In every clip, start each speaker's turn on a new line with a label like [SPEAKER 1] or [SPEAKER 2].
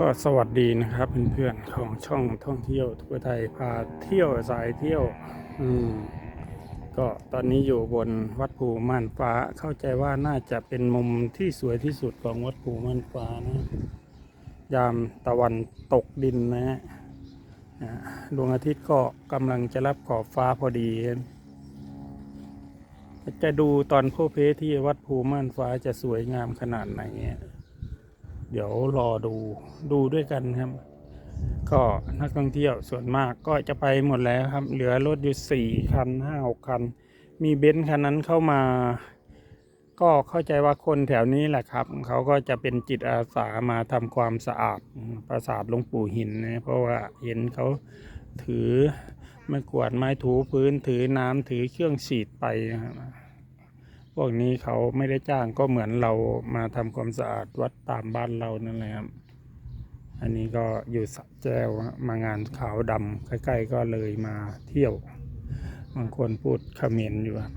[SPEAKER 1] ก็สวัสดีนะครับเพื่อนๆของช่องท่องเที่ยวทั่วไทยพาเที่ยวสายเที่ยว อืมก็ตอนนี้อยู่บนวัดภูม่านฟ้าเข้าใจว่าน่าจะเป็นมุมที่สวยที่สุดของวัดภูม่านฟ้านะยามตะวันตกดินนะฮะดวงอาทิตย์ก็กำลังจะรับขอบฟ้าพอดี จะดูตอนโพเพที่วัดภูม่านฟ้าจะสวยงามขนาดไหน เดี๋ยวรอดูดูด้วยกันครับ ก็นักท่องเที่ยวส่วนมากก็จะไปหมดแล้วครับ เหลือรถอยู่สี่คันห้าหกคัน มีเบนซ์คันนั้นเข้ามา ก็เข้าใจว่าคนแถวนี้แหละครับ เขาก็จะเป็นจิตอาสามาทำความสะอาดปราสาทหลวงปู่หินนะเพราะว่าเห็นเขาถือไม้กวาดไม้ถูพื้นถือน้ำถือเครื่องฉีดไปนะครับ พวกนี้เขาไม่ได้จ้างก็เหมือนเรามาทำความสะอาดวัดตามบ้านเรานั่นแหละครับอันนี้ก็อยู่สะแก้วมางานขาวดำใกล้ๆก็เลยมาเที่ยวบางคนพูดเขมรอยู่ครับ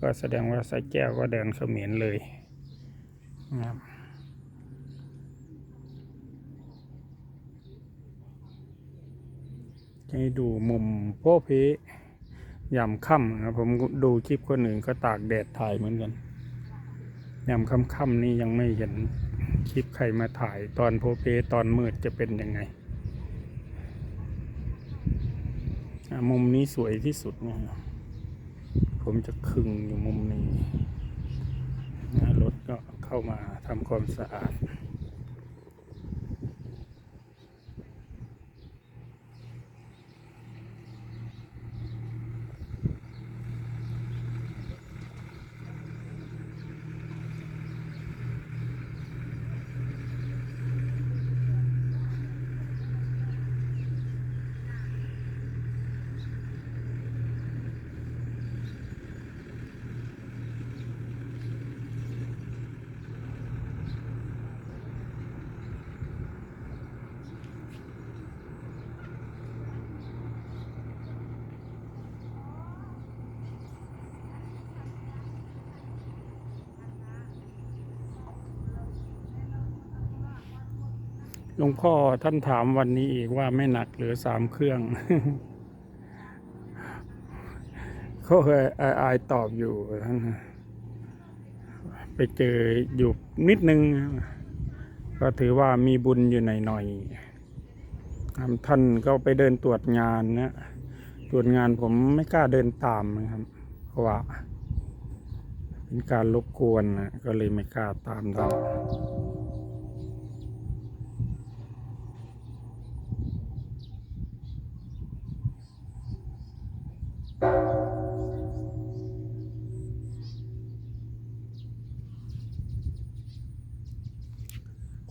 [SPEAKER 1] ก็แสดงว่าสะแก้วก็เดินเขมรเลยนะครับให้ดูมุมโพเพ ยามค่ำนะครับผมดูคลิปคนอื่นก็ตากแดดถ่ายเหมือนกันยามค่ำๆนี่ยังไม่เห็นคลิปใครมาถ่ายตอนโพเพตอนมืดจะเป็นยังไง มุมนี้สวยที่สุดนะผมจะคึงอยู่มุมนี้รถก็เข้ามาทำความสะอาด หลวงพ่อท่านถามวันนี้อีกว่าไม่หนักเหลือสามเครื่องเขาเคยอายตอบอยู่ท่านไปเจออยู่นิดนึง ก็ถือว่ามีบุญอยู่หน่อยๆท่านก็ไปเดินตรวจงานนะตรวจงานผมไม่กล้าเดินตามนะครับ เพราะว่าเป็นการรบกวนนะก็เลยไม่กล้าตามท่า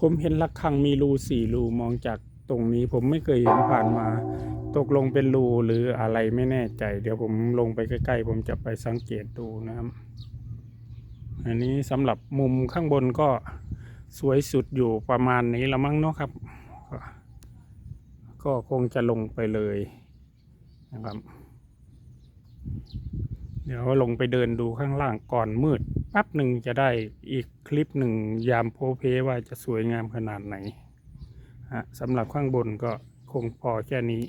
[SPEAKER 1] ผมเห็นระฆังมีรูสี่รูมองจากตรงนี้ผมไม่เคยเห็นผ่านมา ตกลงเป็นรูหรืออะไรไม่แน่ใจ เดี๋ยวผมลงไปใกล้ๆ ผมจะไปสังเกตดูนะครับ อันนี้สำหรับมุมข้างบนก็สวยสุดอยู่ประมาณนี้ละมั้งเนาะครับ ก็ก็คงจะลงไปเลยนะครับ เดี๋ยวลงไปเดินดูข้างล่างก่อนมืด ป๊บหนึ่งจะได้อีกคลิปหนึ่งยามโพเพว่าจะสวยงามขนาดไหนฮะสำหรับข้างบนก็คงพอแค่นี้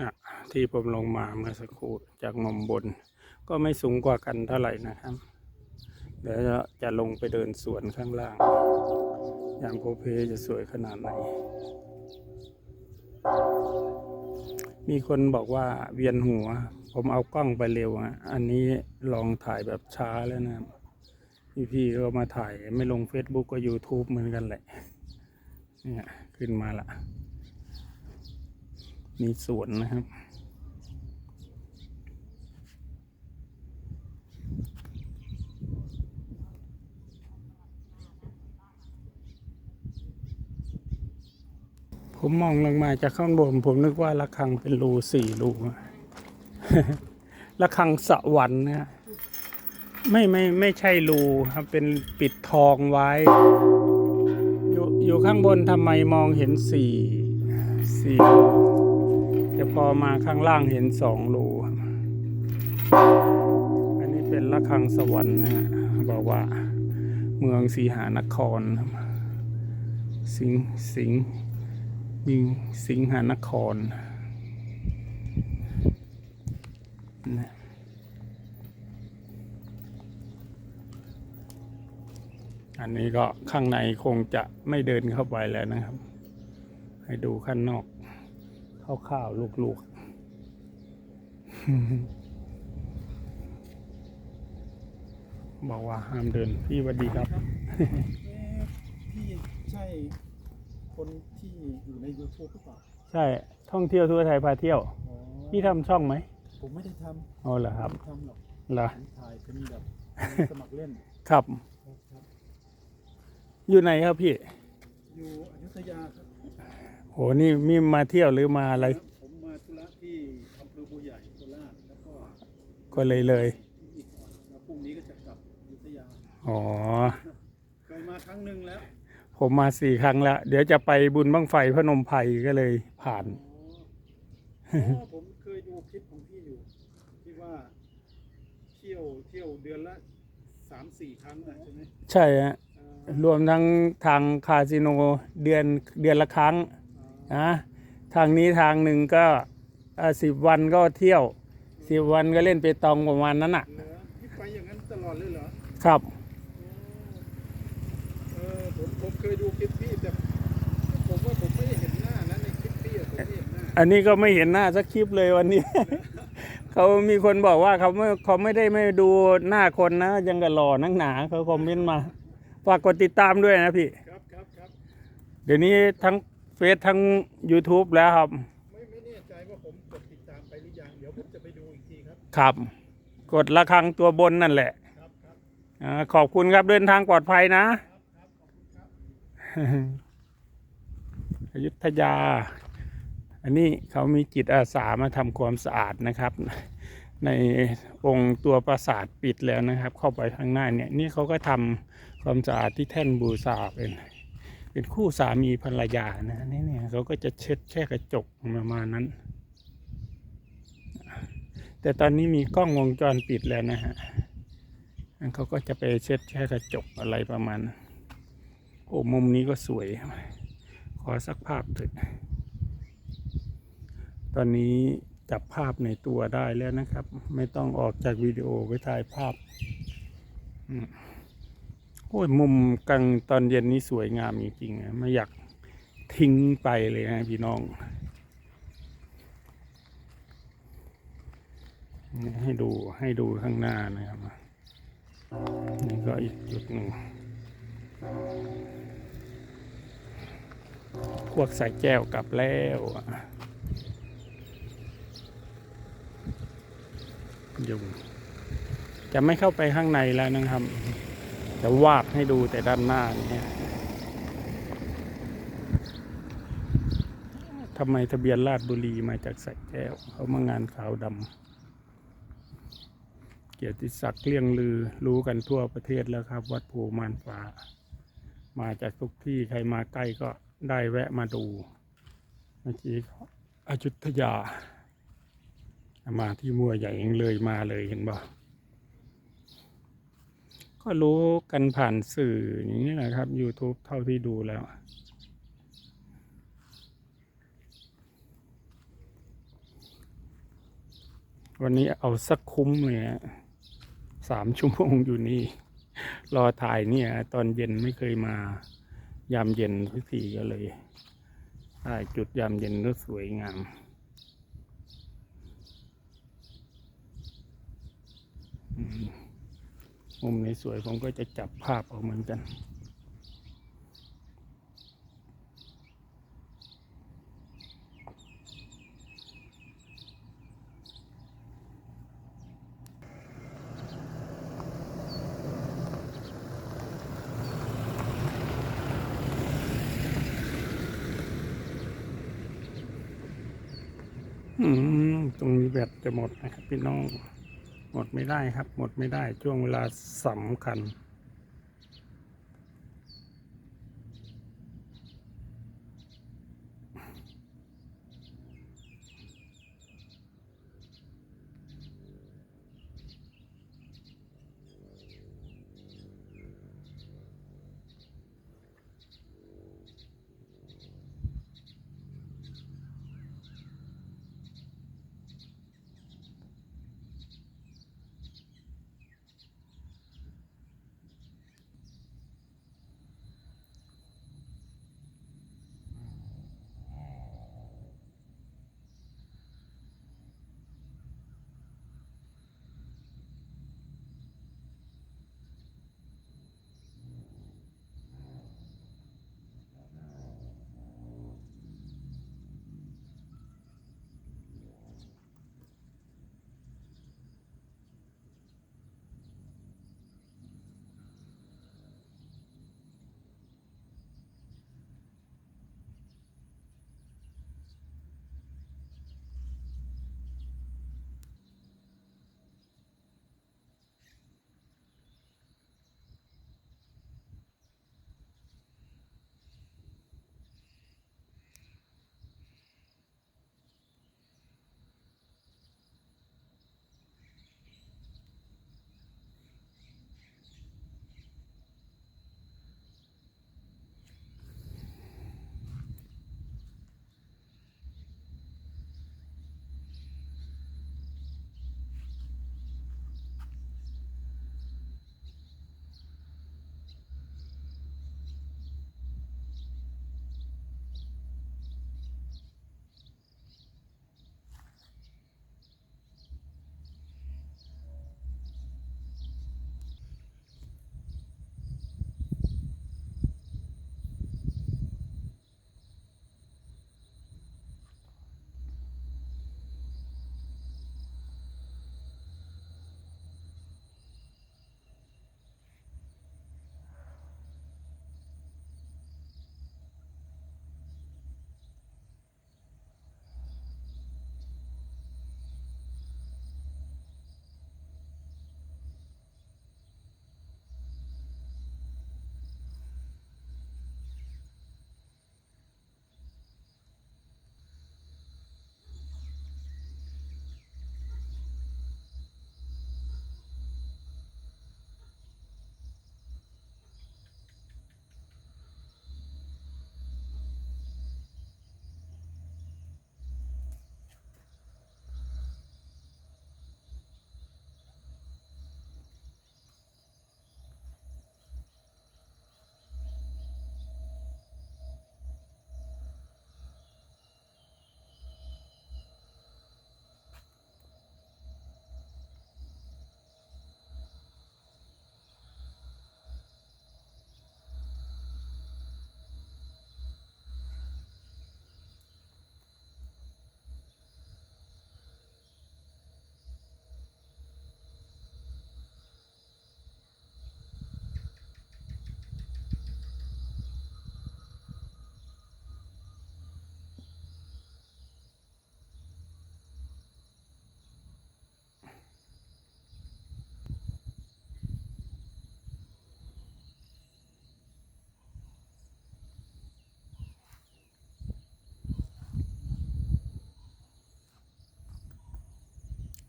[SPEAKER 1] นะที่ผมลงมาเมื่อสักครู่จากมุมบน ก็ไม่สูงกว่ากันเท่าไหร่นะครับ เดี๋ยวจะลงไปเดินสวนข้างล่าง ยามโพเพจะสวยขนาดไหน มีคนบอกว่าเวียนหัว ผมเอากล้องไปเร็วอะอันนี้ลองถ่ายแบบช้าแล้วนะพี่ๆก็มาถ่ายไม่ลง Facebook ก็ YouTube เหมือนกันแหละ เนี่ยขึ้นมาละ มีสวนนะครับ ผมมองลงมาจากข้างบน ผมนึกว่าระฆังเป็นรูสี่รูอะ ระฆังสวรรค์นะฮะไม่ไม่ไม่ใช่รูครับเป็นปิดทองไว้ อยู่อยู่ข้างบนทำไมมองเห็นสี่สี่แต่พอมาข้างล่างเห็นสองรูครับอันนี้เป็นระฆังสวรรค์นะฮะบอกว่าเมืองสีหานคร สิงสิงยิงสิงหานคร นะอันนี้ก็ข้างในคงจะไม่เดินเข้าไปแล้วนะครับ ให้ดูข้างนอกคร่าวๆลูกๆ บอกว่าห้ามเดิน พี่สวัสดีครับ
[SPEAKER 2] พี่ใช่คนที่อยู่ใน YouTube หรือเปล่า
[SPEAKER 1] ใช่ท่องเที่ยวทั่วไทยพาเที่ยว พี่ทำช่องไหม
[SPEAKER 2] ผมไม่ได้ท
[SPEAKER 1] อ๋อเหรอำครับ
[SPEAKER 2] ไม่ทำหรอก
[SPEAKER 1] เหรอ
[SPEAKER 2] ผมถ่ายเป็นแบบสมัครเล่น
[SPEAKER 1] ครับ
[SPEAKER 2] ครับครับ
[SPEAKER 1] อยู่ไหนครับพี่
[SPEAKER 2] อยู่อยุธยาครับ
[SPEAKER 1] โหนี่มีมาเที่ยวหรือมาอะไร
[SPEAKER 2] ผมมาธุระที่อำเภอบัวใหญ่โคราชแล้วก็
[SPEAKER 1] ก็เลยเลย
[SPEAKER 2] ที่อีกก่อนแล้วพรุ่งนี้ก็จะกลับอยุธยา
[SPEAKER 1] อ๋อ
[SPEAKER 2] เคยมาครั้งหนึ่งแล้ว
[SPEAKER 1] ผมมาสี่ครั้งแล้วเดี๋ยวจะไปบุญบังไฟพนมไพรก็เลยผ่าน
[SPEAKER 2] อ๋อ อ๋อผมเคยดูคลิปของพี่อยู่ ที่ว่าเที่ยว เที่ยวเดือนละสามสี่ครั้งอะใช่ไหม
[SPEAKER 1] ใช่ฮะ
[SPEAKER 2] เอ่อ
[SPEAKER 1] รวมทั้งทางคาสิโนเดือนเดือนละครั้ง
[SPEAKER 2] อ่า
[SPEAKER 1] นะทางนี้ทางหนึ่งก็สิบวันก็เที่ยวสิบวันก็เล่นเปตองประมาณนั้นอะ
[SPEAKER 2] เหรอพี่ไปอย่างนั้นตลอดเลยเหรอ
[SPEAKER 1] ครับ
[SPEAKER 2] เออผมผมเคยดูคลิปพี่แต่ผมว่าผมไม่ได้เห็นหน้านะในคลิปพี่อะผมไม่เห็นหน้า
[SPEAKER 1] อันนี้ก็ไม่เห็นหน้าสักคลิปเลยวันนี้ เขามีคนบอกว่าเขาไม่เขาไม่ได้ไม่ดูหน้าคนนะ ยังกับหล่อนักหนาเขาคอมเมนต์มาฝากกดติดตามด้วยนะพี่
[SPEAKER 2] ครับครับครับ
[SPEAKER 1] เดี๋ยวนี้ทั้งเฟซทั้ง YouTube แล้วครับ
[SPEAKER 2] ไม่ไม่แน่ใจว่าผมกดติดตามไปหรือยังเดี๋ยวผมจะไปดูอีกทีครับ
[SPEAKER 1] ครับ กดระฆังตัวบนนั่นแหละ
[SPEAKER 2] ครับครับ
[SPEAKER 1] อาขอบคุณครับเดินทางปลอดภัยนะ
[SPEAKER 2] ครับขอบคุณครับ
[SPEAKER 1] อยุธยา อันนี้เขามีจิตอาสามาทำความสะอาดนะครับ ในองค์ตัวปราสาทปิดแล้วนะครับ เข้าไปข้างหน้าเนี่ยนี่เขาก็ทำความสะอาดที่แท่นบูชาเป็นเป็นคู่สามีภรรยานะนี่เนี่ยเขาก็จะเช็ดแค่กระจกประมาณนั้น แต่ตอนนี้มีกล้องวงจรปิดแล้วนะฮะเขาก็จะไปเช็ดแค่กระจกอะไรประมาณ โอ้มุมนี้ก็สวย ขอสักภาพเถอะ ตอนนี้จับภาพในตัวได้แล้วนะครับ ไม่ต้องออกจากวิดีโอไปถ่ายภาพโอ้ยมุมกลางตอนเย็นนี้สวยงามจริงๆนะไม่อยากทิ้งไปเลยนะพี่น้อง ให้ดูให้ดูข้างหน้านะครับนี่ก็อีกจุดหนึ่งพวกใส่แก้วกลับแล้วอะ ยุงจะไม่เข้าไปข้างในแล้วนะครับ จะวาดให้ดูแต่ด้านหน้านี่ทำไมทะเบียนราชบุรีมาจากใส่แก้วเขามางานขาวดำเกียรติศักดิ์เลี่ยงลือรู้กันทั่วประเทศแล้วครับ วัดภูมานฟ้า มาจากทุกที่ใครมาใกล้ก็ได้แวะมาดูเมื่อกี้อยุธยา มาที่มัวใหญ่เองเลยมาเลยเห็นบ่ก็รู้กันผ่านสื่ออย่างนี้แหละครับ YouTube เท่าที่ดูแล้ว วันนี้เอาสักคุ้มเลยฮะสามชั่วโมงอยู่นี่ รอถ่ายเนี่ย ตอนเย็นไม่เคยมายามเย็นทุกทีก็เลยถ่ายจุดยามเย็นก็สวยงาม มุมในสวยผมก็จะจับภาพเอาเหมือนกัน ตรงนี้แบตจะหมดนะครับพี่น้อง หมดไม่ได้ครับ หมดไม่ได้ช่วงเวลาสำคัญ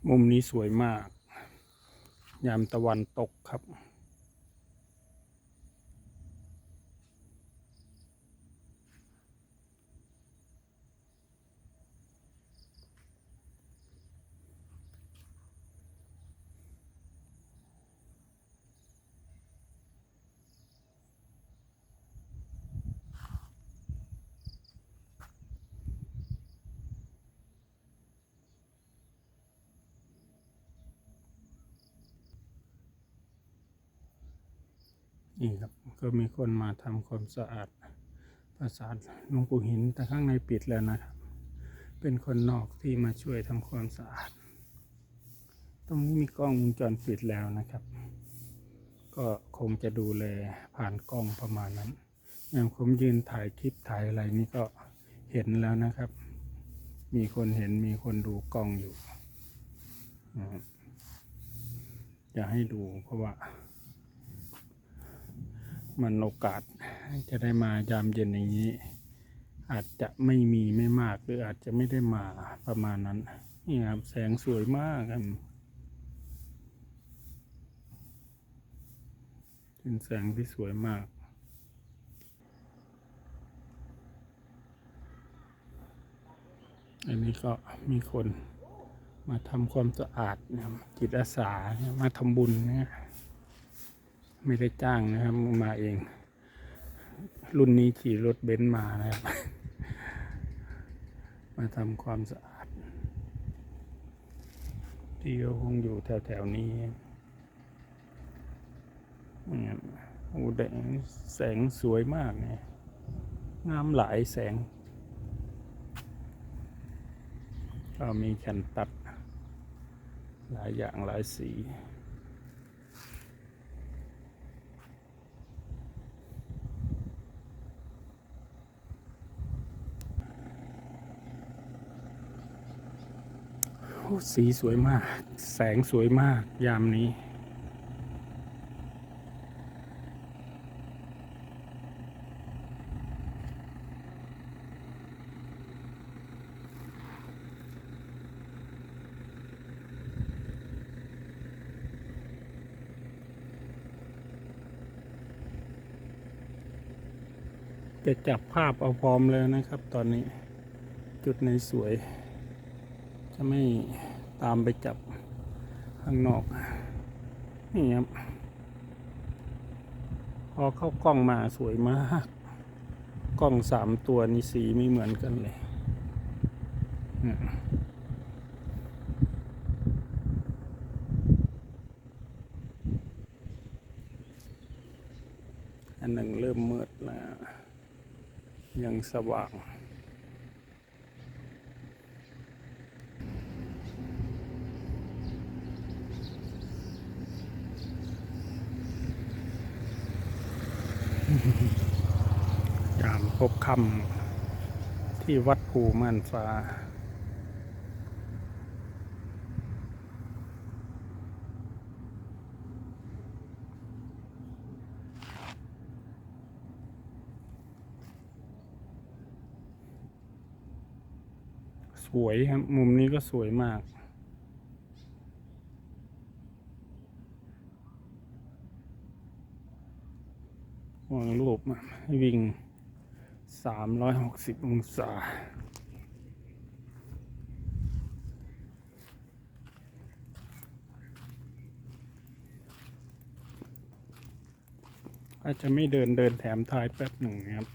[SPEAKER 1] มุมนี้สวยมาก ยามตะวันตกครับ นี่ครับ ก็มีคนมาทำความสะอาดปราสาทหลวงปู่หินแต่ข้างในปิดแล้วนะครับ เป็นคนนอกที่มาช่วยทำความสะอาด ตรงนี้มีกล้องวงจรปิดแล้วนะครับ ก็คงจะดูแลผ่านกล้องประมาณนั้นอย่างผมยืนถ่ายคลิปถ่ายอะไรนี่ก็เห็นแล้วนะครับ มีคนเห็นมีคนดูกล้องอยู่ จะให้ดูเพราะว่า มันโอกาสจะได้มายามเย็นอย่างนี้ อาจจะไม่มีไม่มากหรืออาจจะไม่ได้มาประมาณนั้นนี่ครับแสงสวยมากครับเป็นแสงที่สวยมากอันนี้ก็มีคนมาทำความสะอาดนะจิตอาสาเนี่ยมาทำบุญเนี่ย ไม่ได้จ้างนะครับ มาเอง รุ่นนี้ขี่รถเบนซ์มานะครับ มาทำความสะอาด ที่ก็คงอยู่แถวๆนี้เนี่ยโอ้แดงแสงสวยมากเนี่ยงามหลายแสง ก็มีแคนตัด หลายอย่างหลายสี สีสวยมาก แสงสวยมากยามนี้ จะจับภาพเอาพร้อมแล้วนะครับตอนนี้ จุดไหนสวย จะไม่ตามไปจับข้างนอก นี่ครับ พอเข้ากล้องมาสวยมาก กล้องสามตัวนี่สีไม่เหมือนกันเลยเนี่ยอันหนึ่งเริ่มมืดแล้ว ยังสว่าง ยามพบคำที่วัดภูม่านฟ้า สวยครับ มุมนี้ก็สวยมาก วางรูปให้วิ่งสามร้อยหกสิบองศา อาจจะไม่เดินเดินแถมท้ายแป๊บหนึ่งครับ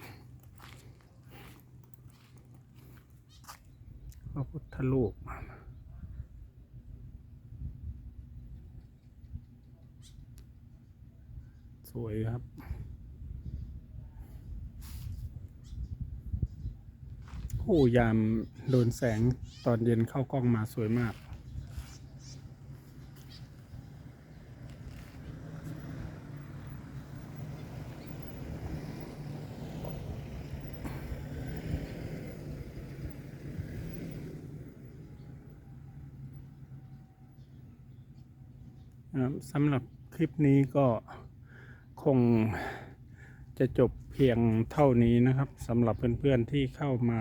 [SPEAKER 1] พระพุทธรูปสวยครับ โอ้ยามโดนแสงตอนเย็นเข้ากล้องมาสวยมาก สำหรับคลิปนี้ก็คงจะจบ พียงเท่านี้นะครับสำหรับเพื่อนๆที่เข้ามา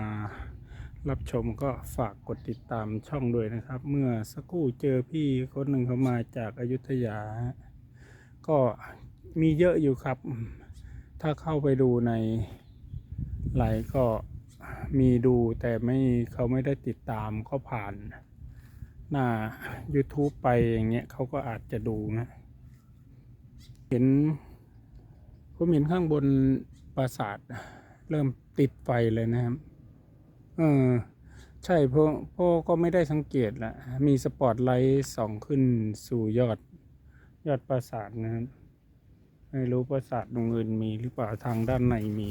[SPEAKER 1] รับชมก็ฝากกดติดตามช่องด้วยนะครับ เมื่อสักครู่เจอพี่คนหนึ่งเขามาจากอายุทยา ก็มีเยอะอยู่ครับ ถ้าเข้าไปดูในไลน์ก็มีดูแต่ไม่เขาไม่ได้ติดตามก็ผ่านหน้า YouTube ไปอย่างเงี้ยเขาก็อาจจะดูนะ เห็นผมเห็นข้างบน ราสาทเริ่มติดไฟเลยนะครับ เออ ใช่พราะเพราะก็ไม่ได้สังเกตละมีสปอตไลท์ส่องขึ้นสู่ยอด ยอดปราสาทนะครับ ไม่รู้ปราสาทตรงอื่นมีหรือเปล่าทางด้านในมี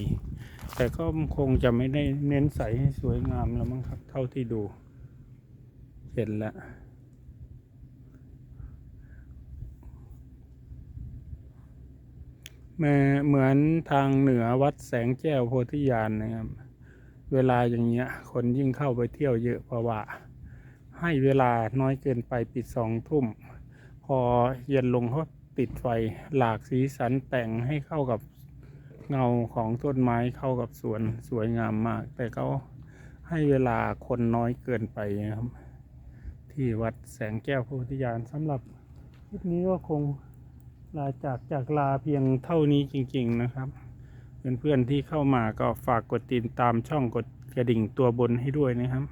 [SPEAKER 1] แต่ก็คงจะไม่ได้เน้นใสให้สวยงามแล้วมั้งครับ เท่าที่ดู เห็นแล้ว เหมือนทางเหนือวัดแสงแก้วโพธิญาณนะครับ เวลาอย่างเงี้ย คนยิ่งเข้าไปเที่ยวเยอะเพราะว่า ให้เวลาน้อยเกินไปปิดสองทุ่ม พอเย็นลงเขาติดไฟหลากสีสันแต่งให้เข้ากับเงาของต้นไม้เข้ากับสวนสวยงามมาก แต่เขาให้เวลาคนน้อยเกินไปนะครับ ที่วัดแสงแก้วโพธิญาณสำหรับคลิปนี้ก็คง ลาจากจากลาเพียงเท่านี้จริง ๆนะครับ เพื่อนๆที่เข้ามาก็ฝากกดติดตามช่องกดกระดิ่งตัวบนให้ด้วยนะครับ